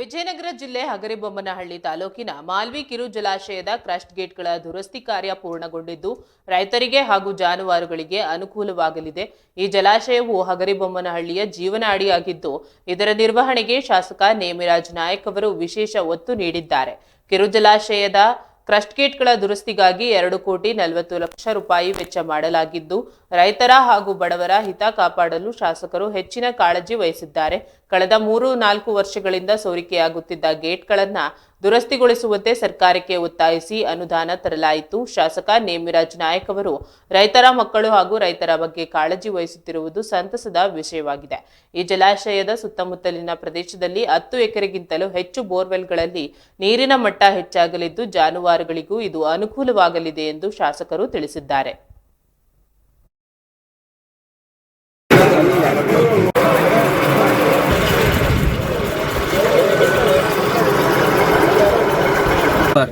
ವಿಜಯನಗರ ಜಿಲ್ಲೆ ಹಗರಿಬೊಮ್ಮನಹಳ್ಳಿ ತಾಲೂಕಿನ ಮಾಲ್ವಿ ಕಿರು ಜಲಾಶಯದ ಕ್ರಸ್ಟ್ ಗೇಟ್ಗಳ ದುರಸ್ತಿ ಕಾರ್ಯ ಪೂರ್ಣಗೊಂಡಿದ್ದು, ರೈತರಿಗೆ ಹಾಗೂ ಜಾನುವಾರುಗಳಿಗೆ ಅನುಕೂಲವಾಗಲಿದೆ. ಈ ಜಲಾಶಯವು ಹಗರಿಬೊಮ್ಮನಹಳ್ಳಿಯ ಜೀವನಾಡಿಯಾಗಿದ್ದು, ಇದರ ನಿರ್ವಹಣೆಗೆ ಶಾಸಕ ನೇಮಿರಾಜ್ ನಾಯಕ್ ಅವರು ವಿಶೇಷ ಒತ್ತು ನೀಡಿದ್ದಾರೆ. ಕಿರು ಜಲಾಶಯದ ಕ್ರಸ್ಟ್ ಗೇಟ್ಗಳ ದುರಸ್ತಿಗಾಗಿ ಎರಡು ಕೋಟಿ ನಲವತ್ತು ಲಕ್ಷ ರೂಪಾಯಿ ವೆಚ್ಚ ಮಾಡಲಾಗಿದ್ದು, ರೈತರ ಹಾಗೂ ಬಡವರ ಹಿತ ಕಾಪಾಡಲು ಶಾಸಕರು ಹೆಚ್ಚಿನ ಕಾಳಜಿ ವಹಿಸಿದ್ದಾರೆ. ಕಳೆದ ಮೂರು ನಾಲ್ಕು ವರ್ಷಗಳಿಂದ ಸೋರಿಕೆಯಾಗುತ್ತಿದ್ದ ಗೇಟ್ಗಳನ್ನು ದುರಸ್ತಿಗೊಳಿಸುವಂತೆ ಸರ್ಕಾರಕ್ಕೆ ಒತ್ತಾಯಿಸಿ ಅನುದಾನ ತರಲಾಯಿತು. ಶಾಸಕ ನೇಮಿರಾಜ್ ನಾಯಕ್ ಅವರು ರೈತರ ಮಕ್ಕಳು ಹಾಗೂ ರೈತರ ಬಗ್ಗೆ ಕಾಳಜಿ ವಹಿಸುತ್ತಿರುವುದು ಸಂತಸದ ವಿಷಯವಾಗಿದೆ. ಈ ಜಲಾಶಯದ ಸುತ್ತಮುತ್ತಲಿನ ಪ್ರದೇಶದಲ್ಲಿ ಹತ್ತು ಎಕರೆಗಿಂತಲೂ ಹೆಚ್ಚು ಬೋರ್ವೆಲ್ಗಳಲ್ಲಿ ನೀರಿನ ಮಟ್ಟ ಹೆಚ್ಚಾಗಲಿದ್ದು, ಜಾನುವಾರುಗಳಿಗೂ ಇದು ಅನುಕೂಲವಾಗಲಿದೆ ಎಂದು ಶಾಸಕರು ತಿಳಿಸಿದ್ದಾರೆ.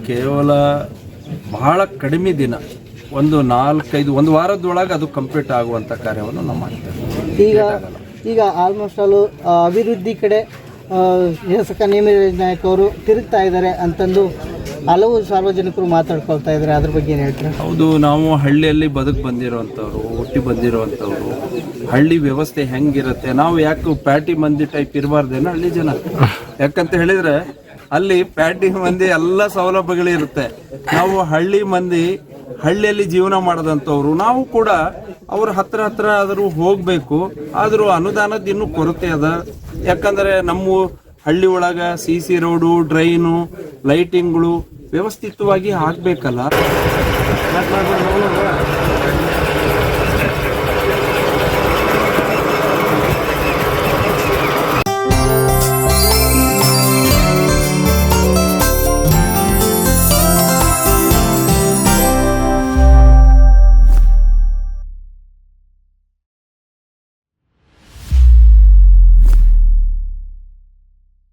ಕೇವಲ ಬಹಳ ಕಡಿಮೆ ದಿನ ಒಂದು ನಾಲ್ಕೈದು ಒಂದು ವಾರದೊಳಗೆ ಅದು ಕಂಪ್ಲೀಟ್ ಆಗುವಂಥ ಕಾರ್ಯವನ್ನು ನಾವು ಮಾಡ್ತೇವೆ. ಈಗ ಈಗ ಆಲ್ಮೋಸ್ಟ್ ಆಲು ಅಭಿವೃದ್ಧಿ ಕಡೆ ಶಾಸಕ ನೇಮಿರಾಜ್ ನಾಯಕ್ ಅವರು ತಿರುಗ್ತಾ ಇದ್ದಾರೆ ಅಂತಂದು ಹಲವು ಸಾರ್ವಜನಿಕರು ಮಾತಾಡ್ಕೊಳ್ತಾ ಇದ್ದಾರೆ. ಅದ್ರ ಬಗ್ಗೆ ಏನು ಹೇಳ್ತೀರಾ? ಹೌದು ನಾವು ಹಳ್ಳಿಯಲ್ಲಿ ಬದುಕು ಬಂದಿರೋವಂಥವ್ರು ಹುಟ್ಟಿ ಬಂದಿರೋವಂಥವ್ರು ಹಳ್ಳಿ ವ್ಯವಸ್ಥೆ ಹೆಂಗಿರುತ್ತೆ ನಾವು ಯಾಕೆ ಪ್ಯಾಟಿ ಮಂದಿ ಟೈಪ್ ಇರಬಾರ್ದೇನೋ ಹಳ್ಳಿ ಜನ. ಯಾಕಂತ ಹೇಳಿದ್ರೆ ಅಲ್ಲಿ ಪ್ಯಾಟಿ ಮಂದಿ ಎಲ್ಲ ಸೌಲಭ್ಯಗಳಿರುತ್ತೆ. ನಾವು ಹಳ್ಳಿ ಮಂದಿ ಹಳ್ಳಿಯಲ್ಲಿ ಜೀವನ ಮಾಡದಂಥವ್ರು. ನಾವು ಕೂಡ ಅವ್ರ ಹತ್ರ ಹತ್ರ ಆದರೂ ಹೋಗ್ಬೇಕು. ಆದರೂ ಅನುದಾನದ ಇನ್ನೂ ಕೊರತೆ ಅದ. ಯಾಕಂದ್ರೆ ನಮ್ಮ ಹಳ್ಳಿ ಒಳಗ ಸಿ ಸಿ ರೋಡು, ಡ್ರೈನು, ಲೈಟಿಂಗ್ಗಳು ವ್ಯವಸ್ಥಿತವಾಗಿ ಆಗ್ಬೇಕಲ್ಲ